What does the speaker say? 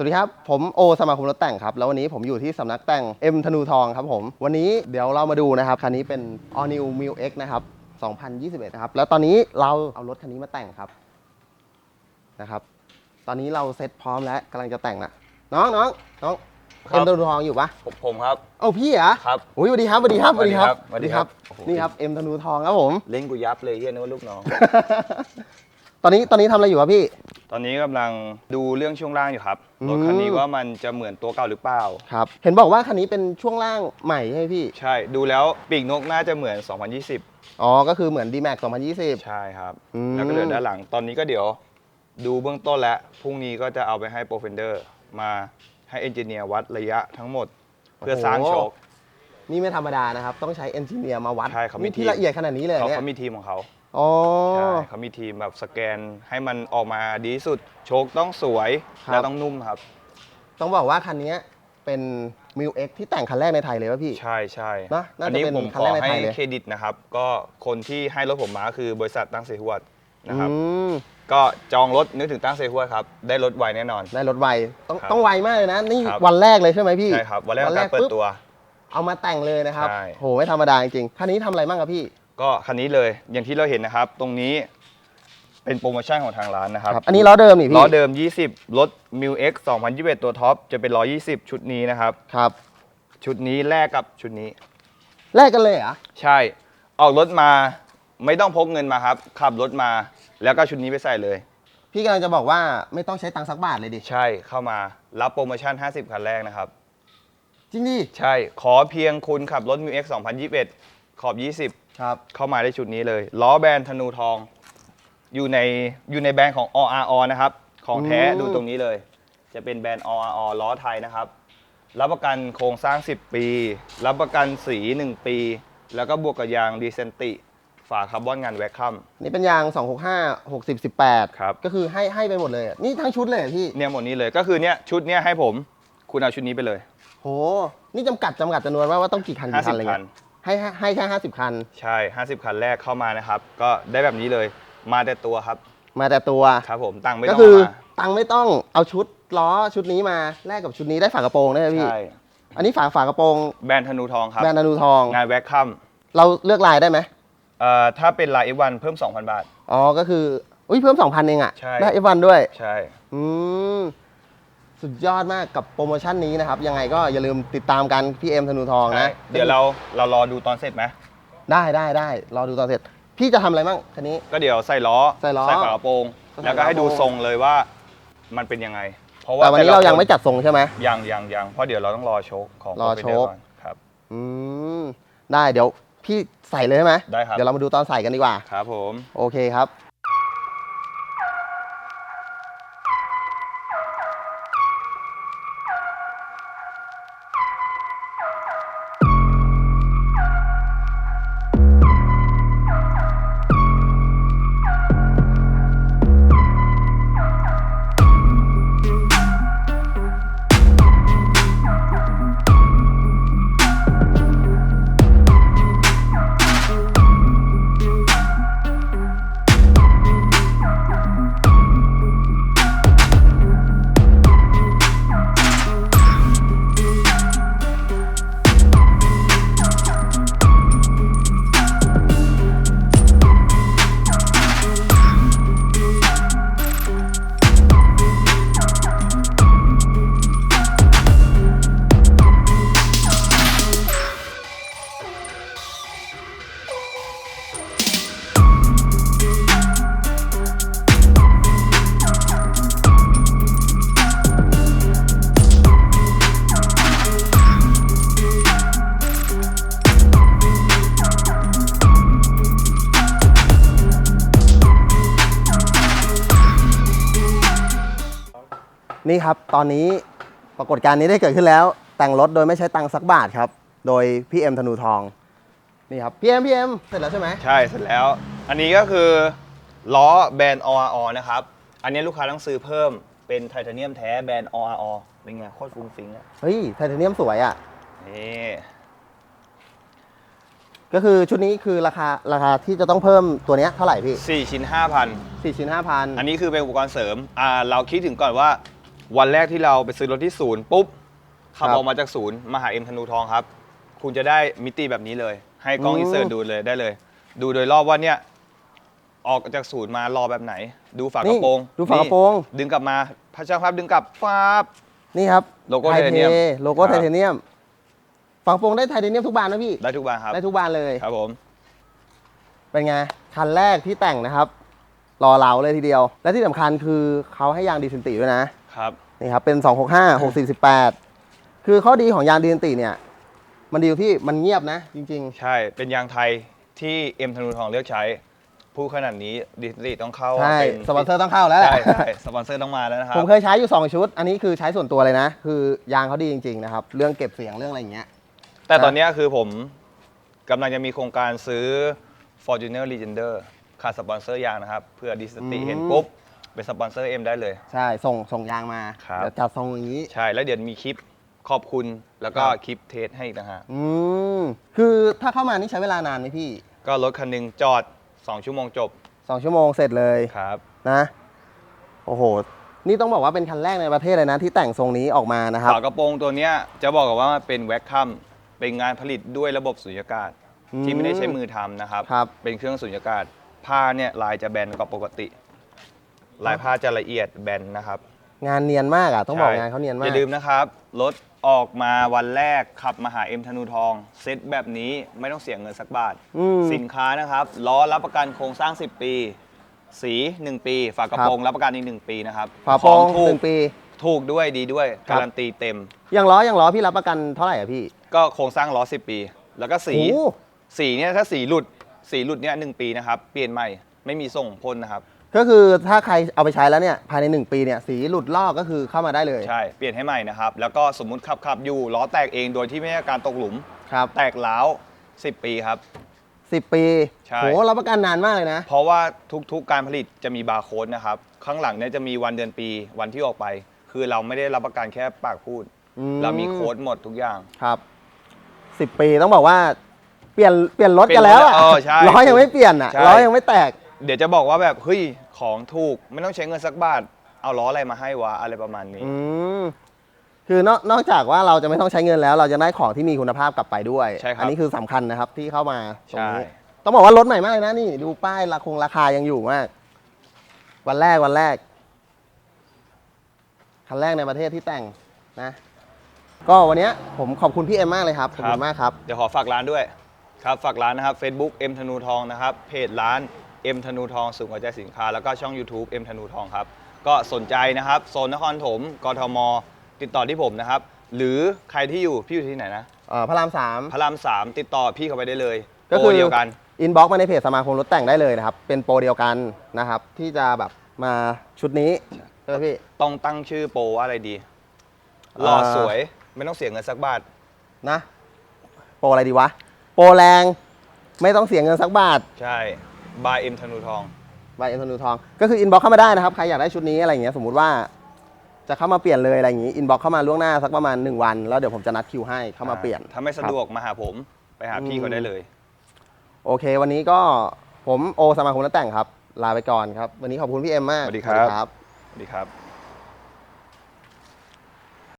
สวัสดีครับ ผมโอสมาคมรถแต่งครับ แล้ววันนี้ผมอยู่ที่สำนักแต่ง M ธนูทองครับผม วันนี้เดี๋ยวเรามาดูนะครับ คันนี้เป็น All New m i l X นะครับ 2021 นะครับ แล้วตอนนี้เราเอารถคันนี้มาแต่งครับนะครับ ตอนนี้เราเซ็ตพร้อมแล้วกำลังจะแต่งละน้องน้องน้องครับ เอ็มธนูทองอยู่ปะผมผมครับ เอ้าพี่เหรอครับอุ้ยสวัสดีครับสวัสดีครับสวัสดีครับสวัสดีครับสวัสดีครับโอ้โห นี่ครับเอ็มธนูทองครับผม เล่นกูยับเลยเฮียนึกว่าลูกน้อง ตอนนี้ตอนนี้ทำอะไรอยู่ครับพี่ ตอนนี้กำลังดูเรื่องช่วงล่างอยู่ครับอืมรถคันนี้ว่ามันจะเหมือนตัวเก่าหรือเปล่า ครับ เห็นบอกว่าคันนี้เป็นช่วงล่างใหม่ใช่ไหมพี่ ใช่ดูแล้วปีกนกน่าจะเหมือน 2020 อ๋อ ก็คือเหมือน D-Max 2020 ใช่ครับ อืม แล้วก็เหลือด้านหลังตอนนี้ก็เดี๋ยวดูเบื้องต้นแล้วพรุ่งนี้ก็จะเอาไปให้โปรเฟนเดอร์มาให้เอนจิเนียร์วัดระยะทั้งหมด เพื่อสร้างโชค นี่ไม่ธรรมดานะครับ ต้องใช้เอนจิเนียร์มาวัดใช่เขามีนี่ที่ทีม ละเอียดขนาดนี้เลยเขาเนี่ย เขามีทีมของเขา อ๋อ ใช่เขามีทีมแบบสแกนให้มันออกมาดีที่สุด โชคต้องสวยครับ และต้องนุ่มครับ ต้องบอกว่าคันนี้เป็น m i l X ที่แต่งคันแรกในไทยเลยป่ะพี่ ใช่ใช่นะน่าจะอันนี้เป็นผมคันขแรอกในให้ไทยเลย เครดิตนะครับ ก็คนที่ให้รถผมมาคือบริษัทตั้งเซฮวดนะครับ อืมก็จองรถนึกถึงตั้งเซฮวดครับ ได้รถไวแน่นอน ได้รถไวต้องครับต้องไวมากเลยนะ นี่ครับ วันแรกเลยใช่ไหมพี่ใช่ครับ วันแรกการเปิดปุ๊บตัว เอามาแต่งเลยนะครับใช่ โหไม่ธรรมดาจริงๆคันนี้ทำอะไรบ้างครับพี่ ก็คันนี้เลยอย่างที่เราเห็นนะครับ ตรงนี้เป็นโปรโมชั่นของทางร้านนะครับอันนี้ล้อเดิมนี่พี่ล้อเดิม 20 รถ m i l X 2021 ตัวท็อปจะเป็น 120 ชุดนี้นะครับ ครับชุดนี้แลกกับชุดนี้ แลกกันเลยเหรอใช่ ออกรถมาไม่ต้องพกเงินมาครับ ขับรถมาแล้วก็ชุดนี้ไปใส่เลย พี่กำลังจะบอกว่าไม่ต้องใช้ตังค์สักบาทเลยดิใช่เข้ามารับโปรโมชั่น 50 คันแรกนะครับ จริงดิใช่ขอเพียงคุณขับรถ m ิ X 2021 ขอบ ครับ 20 เข้ามาได้ชุดนี้เลย ล้อแบรนด์ธนูทอง อยู่ในอยู่ในแบรนด์ของ ORO นะครับ ของแท้อืม ดูตรงนี้เลย จะเป็นแบรนด์ ORO ล้อไทยนะครับ รับประกันโครงสร้าง 10 ปี รับประกันสี 1 ปี แล้วก็บวกกับยางดีเซนติ ฝาคาร์บอนงานแวคคัม นี่เป็นยาง 265 60 18 ครับ ก็คือให้ให้ไปหมดเลยอะนี่ทั้งชุดเลยเหรอพี่ เนี่ยหมดนี้เลยก็คือเนี่ยชุดเนี้ยให้ผม คุณเอาชุดนี้ไปเลย โห นี่จำกัดจำกัดจำนวนว่าว่าต้องกี่คันกี่คันอะไร50คัเงี้นย ให้ให้ให้แค่ 50 คัน ใช่ 50 คันแรกเข้ามานะครับ ก็ได้แบบนี้เลย มาแต่ตัวครับ มาแต่ตัว ครับผมตังค์ไม่ก็ต้องคือเอามาตังค์ไม่ต้องเอาชุดล้อชุดนี้มาแลกกับชุดนี้ได้ฝากระโปรงได้ไหมพี่ ใช่ อันนี้ฝาฝากระโปรงแบรนด์ธนูทองครับ แบรนด์นานูทอง งานแวคคัมเราเลือกลายได้ไหมเอ่อถ้าเป็นลาย F1 เพิ่ม 2,000 บาท อ๋อก็คืออุ้ยเพิ่ม 2,000 เองอะใช่ ได้เอวันด้วย ใช่ อืม สุดยอดมากกับโปรโมชั่นนี้นะครับ ยังไงก็อย่าลืมติดตามกันพี่เอ็มธนูทองนะเดี๋ยวเราเรารอดูตอนเสร็จไหมได้ได้ได้รอดูตอนเสร็จ พี่จะทำอะไรบ้างคันนี้ ก็เดี๋ยวใส่ล้อใส่ล้อฝากระโปรงใส่แล้วก็ให้ดูฝากระโปรงทรงเลยว่ามันเป็นยังไง เพราะว่าแต่วันนี้ละเรายังคนไม่จัดทรงใช่ไหมยังยังยังเพราะเดี๋ยวเราต้องรอโชคของรอ Provider โชคก่อนครับอืมได้เดี๋ยวพี่ใส่เลยใช่ไหมได้ครับเดี๋ยวเรามาดูตอนใส่กันดีกว่าครับผมโอเคครับ นี่ครับ ตอนนี้ปรากฏการณ์นี้ได้เกิดขึ้นแล้ว แต่งรถโดยไม่ใช้ตังค์สักบาทครับ โดยพี่เอ็มธนูทอง นี่ครับพี่เอ็มพี่เอ็มเสร็จแล้วใช่ไหม ใช่เสร็จแล้ว อันนี้ก็คือล้อแบรนด์ ORO นะครับ อันนี้ลูกค้าต้องซื้อเพิ่มเป็นไทเทเนียมแท้แบรนด์ ORO เป็นไงโคตรฟุ้งฟิ้งอะเฮ้ย ไทเทเนียมสวยอะ นี่ก็คือชุดนี้คือราคาราคาที่จะต้องเพิ่มตัวเนี้ยเท่าไหร่พี่4ชิ้น5,000สี่ชิ้นห้าพันอันนี้คือเป็นอุปกรณ์เสริมอ่าเราคิดถึงก่อนว่า วันแรกที่เราไปซื้อรถที่ศูนย์ปุ๊บขับครับ ออกมาจากศูนย์มาหาเอ็มธนูทองครับ คุณจะได้มิติแบบนี้เลย ให้กล้องอืมอินเสิร์ตดูเลยได้เลย ดูโดยรอบว่าเนี่ยออกจากศูนย์มารอแบบไหน ดูฝากระโปรงดูฝากระโปรง นี่ดึงกลับมาพระเจ้าภาพดึงกลับฟ้าบ นี่ครับ โลโก้ไทเทเนียมโลโก้ครับไทเทเนียมฝากระโปรงได้ไทเทเนียมทุกบานนะพี่ ได้ทุกบานครับได้ทุกบานเลย ครับผม เป็นไง คันแรกที่แต่งนะครับ รอเหลาเลยทีเดียว และที่สำคัญคือเขาให้ยางดีเซนติด้วยนะ ครับ นี่ครับ เป็น 265 648 คือข้อดีของยางดีเซนติเนี่ย มันดีตรงที่มันเงียบนะ จริง ใช่เป็นยางไทยที่เอ็มธนูทองเลือกใช้ ผู้ขนาดนี้ดิสนีย์ต้องเข้าๆ ใช่เป็นสปอนเซอร์ต้องเข้าแล้วแหละ ใช่ใช่สปอนเซอร์ต้องมาแล้วนะครัผบ มเคยใช้อยู่ 2 ชุด อันนี้คือใช้ส่วนตัวเลยนะ คือยางเขาดีจริงๆนะครับ เรื่องเก็บเสียงเรื่องอะไรอย่างเงี้ย แต่ตอนเนี้ยคือผมกำลังจะมีโครงการซื้อ Fortuner Legender ขาดสปอนเซอร์ยางนะครับเพื่อดิสติอืมเห็นปุ๊บเป็นสปอนเซอร์เอ็มได้เลย ใช่ ส่งส่งยางมา ครับ เดี๋ยวจัดทรงอย่างนี้ ใช่แล้วเดี๋ยวมีคลิปขอบคุณแล้วก็ครับคลิปเทสให้อีกนะฮะอืม คือถ้าเข้ามานี่ใช้เวลานานไหมพี่ก็รถคันหนึงจอด 2 ชั่วโมงจบ2ชั่วโมงเสร็จเลยครับ นะ โอ้โห นี่ต้องบอกว่าเป็นคันแรกในประเทศเลยนะ ที่แต่งทรงนี้ออกมานะครับ ฝากระโปรงตัวเนี้ยจะบอกกับว่ามันเป็นแว็กคัมเป็นงานผลิตด้วยระบบสุญญากาศ อืมที่ไม่ได้ใช้มือทำนะครับ ครับ เป็นเครื่องสุญญากาศ ผ้าเนี่ยลายจะแบนกว่าปกติ ลายผ้าจะละเอียดแบนนะครับงานเนียนมากอะ ต้องบอกใช่งานเขาเนียนมาอกย่าลืมนะครับ รถออกมาวันแรกขับมาหาเอ็มธนูทอง เซ็ตแบบนี้ไม่ต้องเสียเงินสักบาท อืม สินค้านะครับล้อรับประกันโครงสร้าง 10 ปี สี 1 ปี ฝากระโปรงรับประกันอีก 1 ปีนะครับฝาโปรงของถูหกนึ่งปี ถูกด้วยดีด้วย ครับ การันตีเต็ม อย่างล้ออย่างล้อพี่รับประกันเท่าไหร่อะพี่ ก็โครงสร้างล้อ 10 ปี แล้วก็สี โอ้สีเนี่ยถ้าสีหลุด สีหลุดเนี่ยหนึ่งปีนะครับเปลี่ยนใหม่ไม่มีส่งพ่นนะครับ ก็คือถ้าใครเอาไปใช้แล้วเนี่ยภายใน 1 ปีเนี่ยสีหลุดลอกก็คือเข้ามาได้เลยใช่เปลี่ยนให้ใหม่นะครับ แล้วก็สมมุติขับขับอยู่ล้อแตกเองโดยที่ไม่ได้การตกหลุม ครับแตกล้าว 10 ปีครับ 10 ปีใช่ โหรับประกันนานมากเลยนะ เพราะว่าทุกๆการผลิตจะมีบาร์โค้ดนะครับ ข้างหลังเนี่ยจะมีวันเดือนปีวันที่ออกไป คือเราไม่ได้รับประกันแค่ปากพูด อืมเรามีโค้ดหมดทุกอย่าง ครับ 10 ปีต้องบอกว่า เปลี่ยนเปลี่ยนรถกันแล้วอะเออใช่ล้อยังไม่เปลี่ยนอะใช่ ล้อยังไม่แตก เดี๋ยวจะบอกว่าแบบเฮ้ยของถูกไม่ต้องใช้เงินสักบาท เอาล้ออะไรมาให้วะอะไรประมาณนี้ อืมคือนอกนอกจากว่าเราจะไม่ต้องใช้เงินแล้ว เราจะได้ของที่มีคุณภาพกลับไปด้วย ใช่ครับอันี้คือสำคัญนะครับที่เข้ามาตรงใช่นี้ต้องบอกว่ารถใหม่มากเลยนะนี่ ดูป้ายราคงราคายังอยู่มาก วันแรกวันแรก คันแรกในประเทศที่แต่งนะ ก็วันเนี้ยผมขอบคุณพี่เอ็มมากเลยครับ ขอบคุณมากครับ เดี๋ยวขอฝากร้านด้วย ครับฝากร้านนะครับ Facebook เอ็มธนูทองนะครับ เพจร้านเอ็มธนูทองสูงกว่าใจสินค้า แล้วก็ช่อง YouTube เอ็มธนูทองครับ ก็สนใจนะครับโซนนครถมกทม ติดต่อที่ผมนะครับ หรือใครที่อยู่พี่อยู่ที่ไหนนะ เอ่อพระรามสาม พระรามสามติดต่อพี่เข้าไปได้เลยก็คือ โปรเดียวกัน อินบ็อกมาในเพจสมาคมรถแต่งได้เลยนะครับ เป็นโปรเดียวกันนะครับ ที่จะแบบมาชุดนี้ใช่ไหมพี่ ต้องตั้งชื่อโปรว่าอะไรดีเอ่อหล่อ สวยไม่ต้องเสียเงินสักบาท นะ โปรอะไรดีวะ โปรแรง ไม่ต้องเสียเงินสักบาท ใช่ บายเอ็มธนูทองใบเอ็นทนูทอง ก็คืออินบ็อกเข้ามาได้นะครับ ใครอยากได้ชุดนี้อะไรอย่างเงี้ย สมมุติว่าจะเข้ามาเปลี่ยนเลยอะไรอย่างงี้ อินบ็อกเข้ามาล่วงหน้าสักประมาณ 1 วัน แล้วเดี๋ยวผมจะนัดคิวให้เข้ามาเปลี่ยน ถ้าไม่สะดวกมาหาผม ไปหาพี่เขาได้เลย โอเค วันนี้ก็ผมโอสมาคมรถแต่งครับ ลาไปก่อนครับ วันนี้ขอบคุณพี่เอ็มมาก สวัสดีครับครับสวัสดีครับ